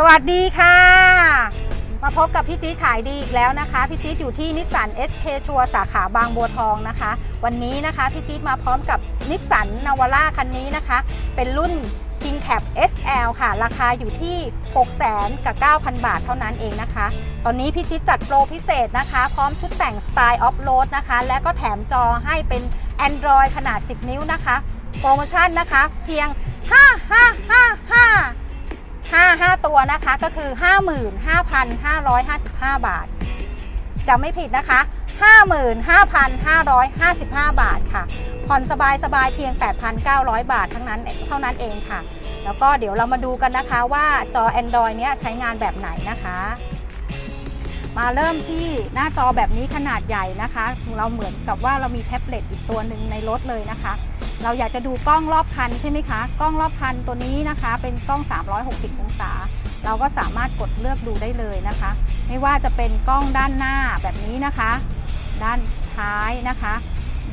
สวัสดีค่ะ มาพบกับพี่จี๊ดขายดีอีกแล้วนะคะ พี่จี๊ดอยู่ที่นิสสัน SK ชัวสาขาบางบัวทองนะคะ วันนี้นะคะพี่จี๊ดมาพร้อมกับนิสสันนาวาร่าคันนี้นะคะ เป็นรุ่น King Cap SL ค่ะ ราคาอยู่ที่ 6 0 0 0 0กับ 9,000 บาทเท่านั้นเองนะคะ ตอนนี้พี่จิ๊ดจัดโปรพิเศษนะคะ พร้อมชุดแต่งสไตล์ออฟโรดนะคะ และก็แถมจอให้เป็น Android ขนาด 10 นิ้วนะคะ โปรโมชั่นนะคะ เพียง 5 5 5 5 5 5 ตัวนะคะก็คือ 55,555 บาทจะไม่ผิดนะคะ 55,555 บาทค่ะ ผ่อนสบายสบายๆเพียง 8,900 บาททั้งนั้นเท่านั้นเองค่ะ แล้วก็เดี๋ยวเรามาดูกันนะคะว่าจอ Android เนี้ยใช้งานแบบไหนนะคะ มาเริ่มที่หน้าจอแบบนี้ขนาดใหญ่นะคะ เราเหมือนกับว่าเรามีแท็บเล็ตอีกตัวหนึ่งในรถเลยนะคะ เราอยากจะดูกล้องรอบคันใช่ไหมคะ กล้องรอบคันตัวนี้นะคะ เป็นกล้อง 360 องศา เราก็สามารถกดเลือกดูได้เลยนะคะ ไม่ว่าจะเป็นกล้องด้านหน้าแบบนี้นะคะ ด้านท้ายนะคะ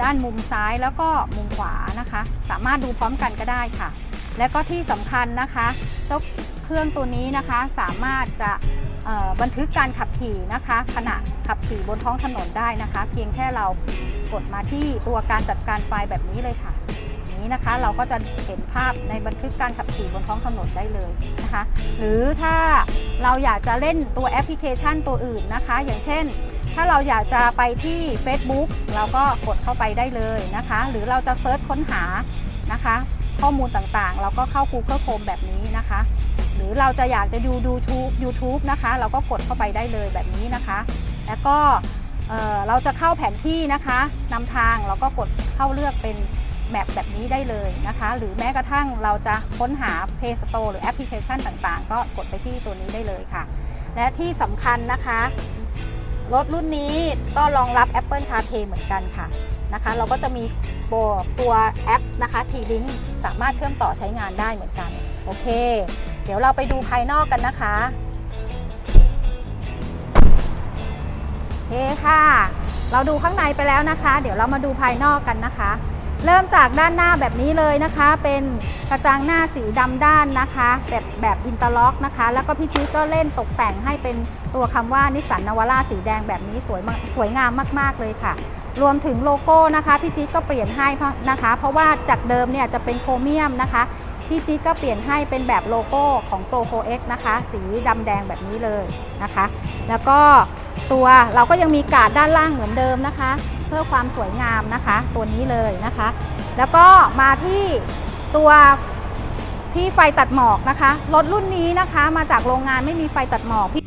ด้านมุมซ้ายแล้วก็มุมขวานะคะ สามารถดูพร้อมกันก็ได้ค่ะ และก็ที่สำคัญนะคะเจ้าเครื่องตัวนี้นะคะสามารถจะบันทึกการขับขี่นะคะ ขณะขับขี่บนท้องถนนได้นะคะ เพียงแค่เรากดมาที่ตัวการจัดการไฟล์แบบนี้เลยค่ะ นี้นะคะ เราก็จะเห็นภาพในบันทึกการขับขี่บนท้องถนนได้เลยนะคะ หรือถ้าเราอยากจะเล่นตัวแอปพลิเคชันตัวอื่นนะคะ อย่างเช่น ถ้าเราอยากจะไปที่ Facebook เราก็กดเข้าไปได้เลยนะคะ หรือเราจะเซิร์ชค้นหานะคะ ข้อมูลต่างๆ เราก็เข้า Google Chrome แบบนี้นะคะ หรือเราจะอยากจะดูดูทูบ YouTube นะคะ เราก็กดเข้าไปได้เลยแบบนี้นะคะ แล้วก็เราจะเข้าแผนที่นะคะนำทางเราก็กดเข้าเลือกเป็น แมปแบบนี้ได้เลยนะคะ หรือแม้กระทั่งเราจะค้นหา Play Store หรือแอปพลิเคชันต่างๆ ก็กดไปที่ตัวนี้ได้เลยค่ะ และที่สำคัญนะคะ รถรุ่นนี้ก็รองรับ Apple CarPlay เหมือนกันค่ะนะคะ เราก็จะมีตัวตัวแอปนะคะ T-Link สามารถเชื่อมต่อใช้งานได้เหมือนกัน โอเค เดี๋ยวเราไปดูภายนอกกันนะคะโอเคค่ะ เราดูข้างในไปแล้วนะคะ เดี๋ยวเรามาดูภายนอกกันนะคะ เริ่มจากด้านหน้าแบบนี้เลยนะคะ เป็นกระจังหน้าสีดำด้านนะคะ แบบแบบอินเตอร์ล็อกนะคะ แล้วก็พี่จี๊ดก็เล่นตกแต่งให้เป็นตัวคำว่านิสสันนาวาร่าสีแดงแบบนี้สวยมากสวยงามมาก ๆ เลยค่ะ รวมถึงโลโก้นะคะพี่จี๊ดก็เปลี่ยนให้นะคะ เพราะว่าจากเดิมเนี่ยจะเป็นโครเมียมนะคะพี่จี๊ดก็เปลี่ยนให้เป็นแบบโลโก้ของ Pro 4X นะคะ สีดำแดงแบบนี้เลยนะคะ แล้วก็ตัวเราก็ยังมีกาดด้านล่างเหมือนเดิมนะคะ พื่อความสวยงามนะคะ ตัวนี้เลยนะคะ แล้วก็มาที่ตัวที่ไฟตัดหมอกนะคะรถรุ่นนี้นะคะมาจากโรงงานไม่มีไฟตัดหมอกพี่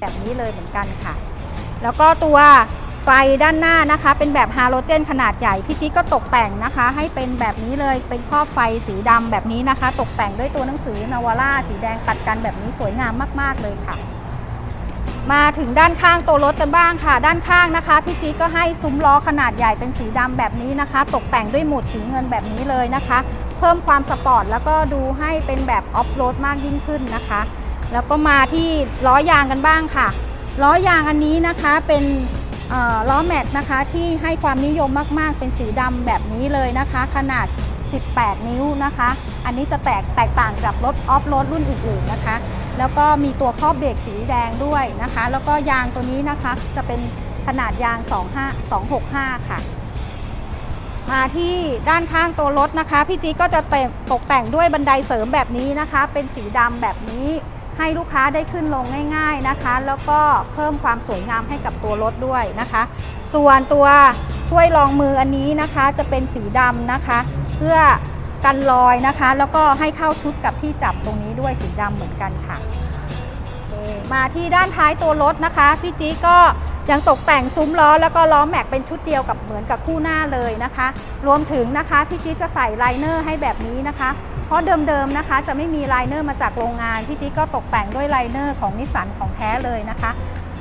แบบนี้เลยเหมือนกันค่ะ แล้วก็ตัวไฟด้านหน้านะคะ เป็นแบบฮาโลเจนขนาดใหญ่พี่จิ๊กก็ตกแต่งนะคะ ให้เป็นแบบนี้เลยเป็นครอบไฟสีดำแบบนี้นะคะ ตกแต่งด้วยตัวหนังสือนาวาร่าสีแดงตัดกันแบบนี้สวยงามมาก ๆ เลยค่ะ มาถึงด้านข้างตัวรถกันบ้างค่ะ ด้านข้างนะคะพี่จี๊ดก็ให้ซุ้มล้อขนาดใหญ่เป็นสีดำแบบนี้นะคะ ตกแต่งด้วยหมุดสีเงินแบบนี้เลยนะคะ เพิ่มความสปอร์ตแล้วก็ดูให้เป็นแบบออฟโรดมากยิ่งขึ้นนะคะ แล้วก็มาที่ล้อยางกันบ้างค่ะล้อยางอันนี้นะคะเป็นล้อแม็กนะคะที่ให้ความนิยมมาก ๆ เป็นสีดำแบบนี้เลยนะคะ ขนาด 18 นิ้วนะคะ อันนี้จะแตกแตกต่างจากรถออฟโรดรุ่นอื่นๆนะคะ แล้วก็มีตัวครอบเบรกสีแดงด้วยนะคะ แล้วก็ยางตัวนี้นะคะจะเป็นขนาดยาง 25 265 ค่ะ มาที่ด้านข้างตัวรถนะคะ พี่จีก็จะตตกแต่งด้วยบันไดเสริมแบบนี้นะคะ เป็นสีดำแบบนี้ให้ลูกค้าได้ขึ้นลงง่าย ๆนะคะ แล้วก็เพิ่มความสวยงามให้กับตัวรถด้วยนะคะ ส่วนตัวถ้วยรองมืออันนี้นะคะจะเป็นสีดำนะคะ เพื่อ กันรอยนะคะ แล้วก็ให้เข้าชุดกับที่จับตรงนี้ด้วยสีดำเหมือนกันค่ะ มาที่ด้านท้ายตัวรถนะคะ พี่จีก็ยังตกแต่งซุ้มล้อแล้วก็ล้อแม็กเป็นชุดเดียวกับเหมือนกับคู่หน้าเลยนะคะ รวมถึงนะคะพี่จีจะใส่ไลเนอร์ให้แบบนี้นะคะ เพราะเดิมๆนะคะ จะไม่มีไลเนอร์มาจากโรงงานพี่จีก็ตกแต่งด้วยไลเนอร์ของนิสสันของแท้เลยนะคะ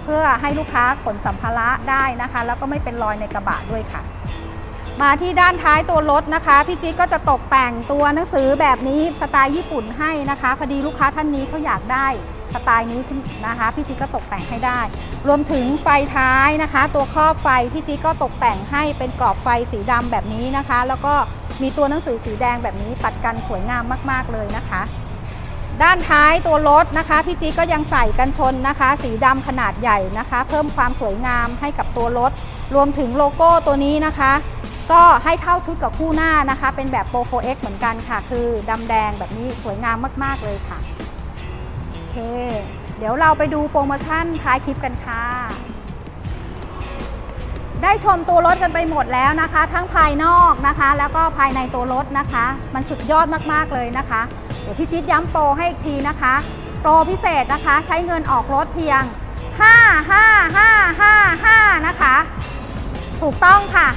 เพื่อให้ลูกค้าขนสัมภาระได้นะคะ แล้วก็ไม่เป็นรอยในกระบะด้วยค่ะ มาที่ด้านท้ายตัวรถนะคะ พี่จิ๊กก็จะตกแต่งตัวหนังสือแบบนี้สไตล์ญี่ปุ่นให้นะคะพอดีลูกค้าท่านนี้เขาอยากได้สไตล์นี้ขึ้นนะคะพี่จิ๊กก็ตกแต่งให้ได้ รวมถึงไฟท้ายนะคะ ตัวครอบไฟพี่จิ๊กก็ตกแต่งให้เป็นกรอบไฟสีดำแบบนี้นะคะ แล้วก็มีตัวหนังสือสีแดงแบบนี้ตัดกันสวยงามมาก ๆเลยนะคะ ด้านท้ายตัวรถนะคะพี่จี๊ดก็ยังใส่กันชนนะคะ สีดำขนาดใหญ่นะคะ เพิ่มความสวยงามให้กับตัวรถ รวมถึงโลโก้ตัวนี้นะคะ ก็ให้เข้าชุดกับคู่หน้านะคะ เป็นแบบ Pro 4X เหมือนกันค่ะ คือดำแดงแบบนี้สวยงามมาก ๆ เลยค่ะ โอเค เดี๋ยวเราไปดูโปรโมชั่นท้ายคลิปกันค่ะได้ชมตัวรถกันไปหมดแล้วนะคะ ทั้งภายนอกนะคะ แล้วก็ภายในตัวรถนะคะ มันสุดยอดมากๆเลยนะคะ เดี๋ยวพี่จิ๊ดย้ำโปรให้อีกทีนะคะ โปรพิเศษนะคะใช้เงินออกรถเพียง 5555นะคะ ถูกต้องค่ะ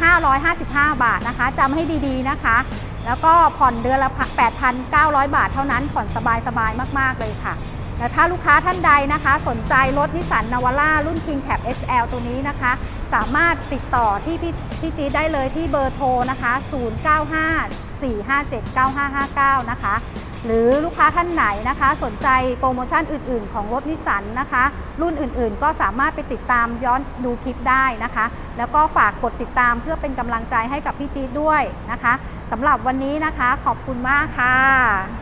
55,555 บาทนะคะจำให้ดีๆนะคะ แล้วก็ผ่อนเดือนละ 8,900 บาทเท่านั้น ผ่อนสบายๆ มากๆ เลยค่ะและถ้าลูกค้าท่านใดนะคะ สนใจรถนิสสันนาวาร่ารุ่น King Cap XL ตัวนี้นะคะ สามารถติดต่อที่พี่พี่จี๊ดได้เลยที่เบอร์โทรนะคะ 0954579559 นะคะ หรือลูกค้าท่านไหนนะคะ สนใจโปรโมชั่นอื่น ๆ ของรถนิสสันนะคะ รุ่นอื่นๆ ก็สามารถไปติดตามย้อนดูคลิปได้นะคะ แล้วก็ฝากกดติดตามเพื่อเป็นกำลังใจให้กับพี่จี๊ดด้วยนะคะสำหรับวันนี้นะคะ ขอบคุณมากค่ะ